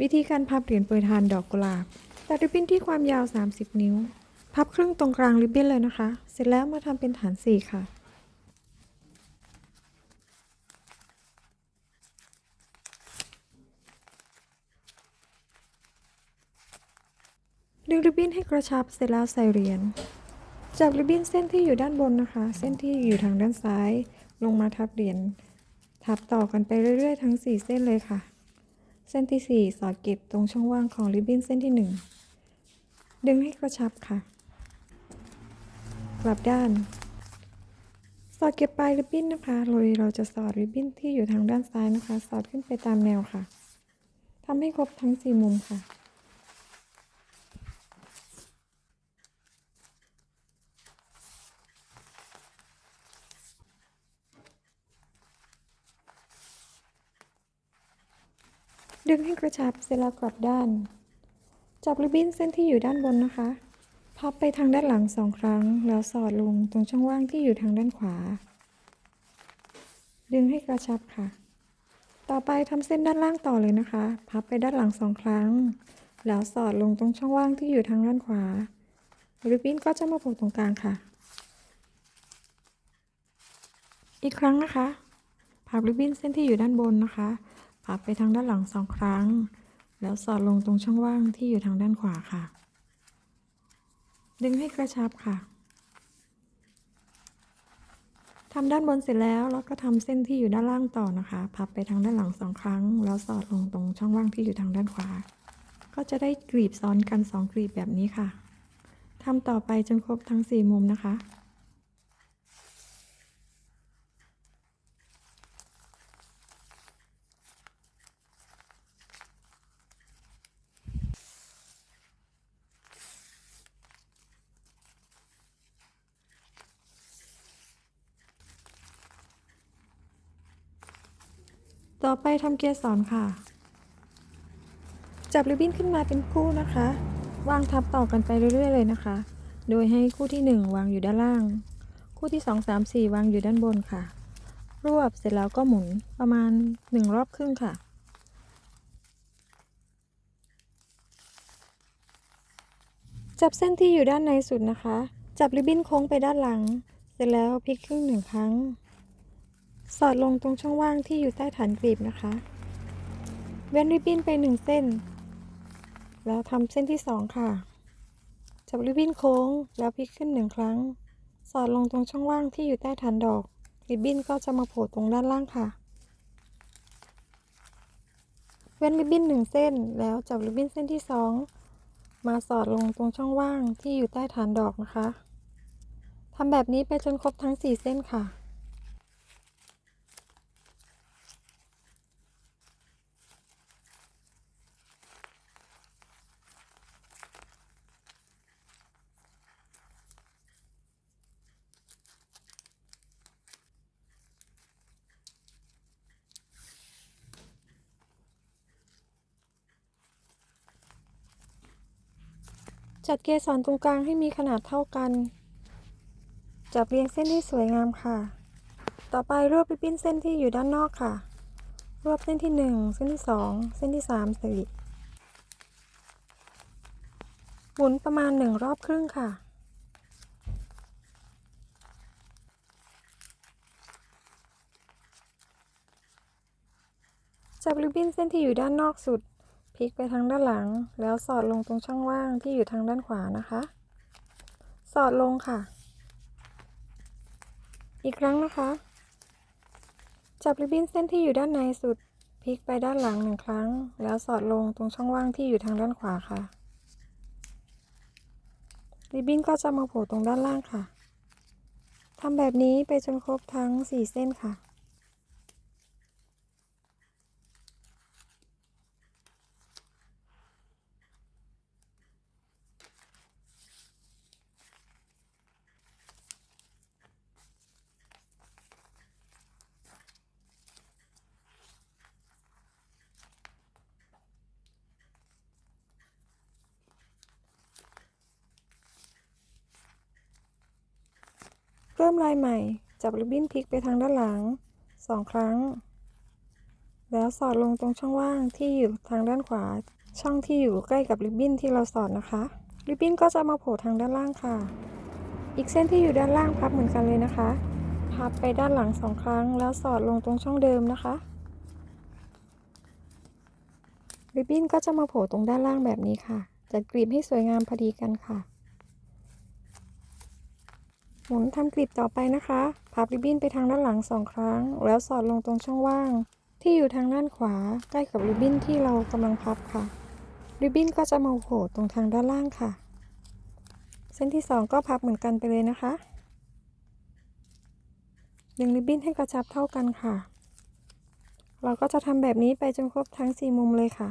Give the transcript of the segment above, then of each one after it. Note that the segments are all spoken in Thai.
วิธีการพับเหรียญโปรยทานดอกกุหลาบ ตัดริบบิ้นที่ความยาว 30 นิ้ว พับครึ่งตรงกลางริบบิ้นเลยนะคะ เสร็จแล้วมาทำเป็นฐานสี่ค่ะ ดึงริบบิ้นให้กระชับ เสร็จแล้วใส่เหรียญ จับริบบิ้นเส้นที่อยู่ด้านบนนะคะ เส้นที่อยู่ทางด้านซ้าย ลงมาทับเหรียญ ทับต่อกันไปเรื่อยๆ ทั้ง 4 เส้นเลยค่ะ เส้นที่ 4 สอดเก็บตรงช่องว่างของริบบิ้นเส้นที่ 1 ดึงให้กระชับค่ะ กลับด้าน สอดเก็บปลายริบบิ้นนะคะโดยเราจะสอดริบบิ้นที่อยู่ทางด้านซ้ายนะคะ สอดขึ้นไปตามแนวค่ะทำให้ครบทั้ง 4 มุมค่ะ ดึงให้กระชับเสร็จแล้วกลับด้าน จับริบบิ้นเส้นที่อยู่ด้านบนนะคะ พับไปทางด้านหลังสองครั้ง แล้วสอดลงตรงช่องว่างที่อยู่ทางด้านขวา ดึงให้กระชับค่ะ ต่อไปทำเส้นด้านล่างต่อเลยนะคะ พับไปด้านหลังสองครั้ง แล้วสอดลงตรงช่องว่างที่อยู่ทางด้านขวา ริบบิ้นก็จะมาผล่ตรงกลางค่ะ อีกครั้งนะคะ พับริบบิ้นเส้นที่อยู่ด้านบนนะคะ พับไปทางด้านหลังสองครั้ง แล้วสอดลงตรงช่องว่างที่อยู่ทางด้านขวาค่ะ ดึงให้กระชับค่ะทำด้านบนเสร็จแล้วแล้วก็ทำเส้นที่อยู่ด้านล่างต่อนะคะ พับไปทางด้านหลังสองครั้ง แล้วสอดลงตรงช่องว่างที่อยู่ทางด้านขวา ก็จะได้กรีบซ้อนกันสองกรีบแบบนี้ค่ะทำต่อไปจนครบทั้งสี่มุมนะคะ ต่อไปทำเกียร์สอนค่ะ จับริบบิ้นขึ้นมาเป็นคู่นะคะ วางทับต่อกันไปเรื่อยๆเลยนะคะ โดยให้คู่ที่ 1 วางอยู่ด้านล่าง คู่ที่ 2 3 4 วางอยู่ด้านบนค่ะ รวบเสร็จแล้วก็หมุนประมาณ 1 รอบครึ่งค่ะจับเส้นที่อยู่ด้านในสุดนะคะ จับริบบิ้นโค้งไปด้านหลัง เสร็จแล้วพลิกครึ่งหนึ่งครั้ง สอดลงตรงช่องว่างที่อยู่ใต้ฐานกรีบนะคะ เว้นริบบิ้นไปหนึ่งเส้น แล้วทำเส้นที่สองค่ะ จับริบบิ้นโค้งแล้วพลิกขึ้นหนึ่งครั้ง สอดลงตรงช่องว่างที่อยู่ใต้ฐานดอก ริบบิ้นก็จะมาโผล่ตรงด้านล่างค่ะ เว้นริบบิ้นหนึ่งเส้น แล้วจับริบบิ้นเส้นที่สองมาสอดลงตรงช่องว่างที่อยู่ใต้ฐานดอกนะคะทำแบบนี้ไปจนครบทั้งสี่เส้นค่ะ จัดเกสรตรงกลางให้มีขนาดเท่ากัน จับเรียงเส้นให้สวยงามค่ะ ต่อไปรวบริบบิ้นเส้นที่อยู่ด้านนอกค่ะ รวบเส้นที่ 1 เส้นที่ 2 เส้นที่3สี่หมุนประมาณ 1 รอบครึ่งค่ะจับริบบิ้นเส้นที่อยู่ด้านนอกสุด ลิกไปทางด้านหลัง แล้วสอดลงตรงช่องว่างที่อยู่ทางด้านขวานะคะ สอดลงค่ะ อีกครั้งนะคะ จับริบบิ้นเส้นที่อยู่ด้านในสุดพลิกไปด้านหลังหนึ่งครั้ง แล้วสอดลงตรงช่องว่างที่อยู่ทางด้านขวาค่ะริบบิ้นก็จะมาโผล่ตรงด้านล่างค่ะทำแบบนี้ไปจนครบทั้ง 4 เส้นค่ะ เริ่มลายใหม่ จับริบบิ้นพลิกไปทางด้านหลังสองครั้ง แล้วสอดลงตรงช่องว่างที่อยู่ทางด้านขวา ช่องที่อยู่ใกล้กับริบบิ้นที่เราสอดนะคะ ริบบิ้นก็จะมาโผล่ทางด้านล่างค่ะ อีกเส้นที่อยู่ด้านล่างพับเหมือนกันเลยนะคะ พับไปด้านหลังสองครั้ง แล้วสอดลงตรงช่องเดิมนะคะ ริบบิ้นก็จะมาโผล่ตรงด้านล่างแบบนี้ค่ะ จัดกรีบให้สวยงามพอดีกันค่ะ หมุนทำกลีบต่อไปนะคะพับริบบิ้นไปทางด้านหลังสองครั้ง แล้วสอดลงตรงช่องว่าง ที่อยู่ทางด้านขวาใกล้กับริบบิ้นที่เรากำลังพับค่ะ ริบบิ้นก็จะมาโผล่ตรงทางด้านล่างค่ะ เส้นที่สองก็พับเหมือนกันไปเลยนะคะดึงริบบิ้นให้กระชับเท่ากันค่ะ เราก็จะทำแบบนี้ไปจนครบทั้งสี่มุมเลยค่ะ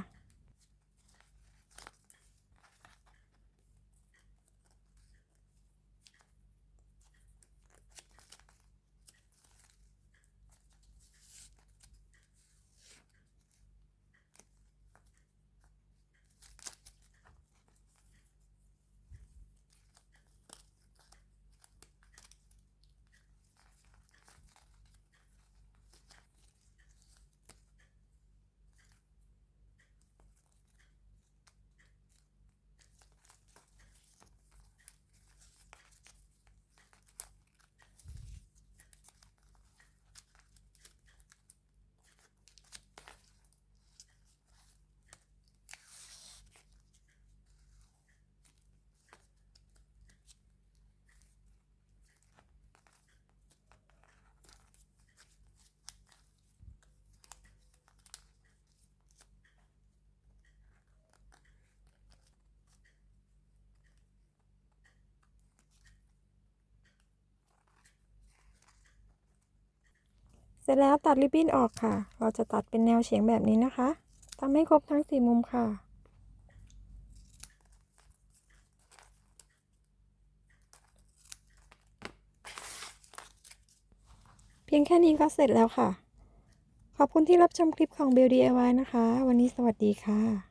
เสร็จแล้วตัดริบบิ้นออกค่ะ เราจะตัดเป็นแนวเฉียงแบบนี้นะคะทำให้ครบทั้งสี่มุมค่ะเพียงแค่นี้ก็เสร็จแล้วค่ะ ขอบคุณที่รับชมคลิปของ b e l DIY นะคะ วันนี้สวัสดีค่ะ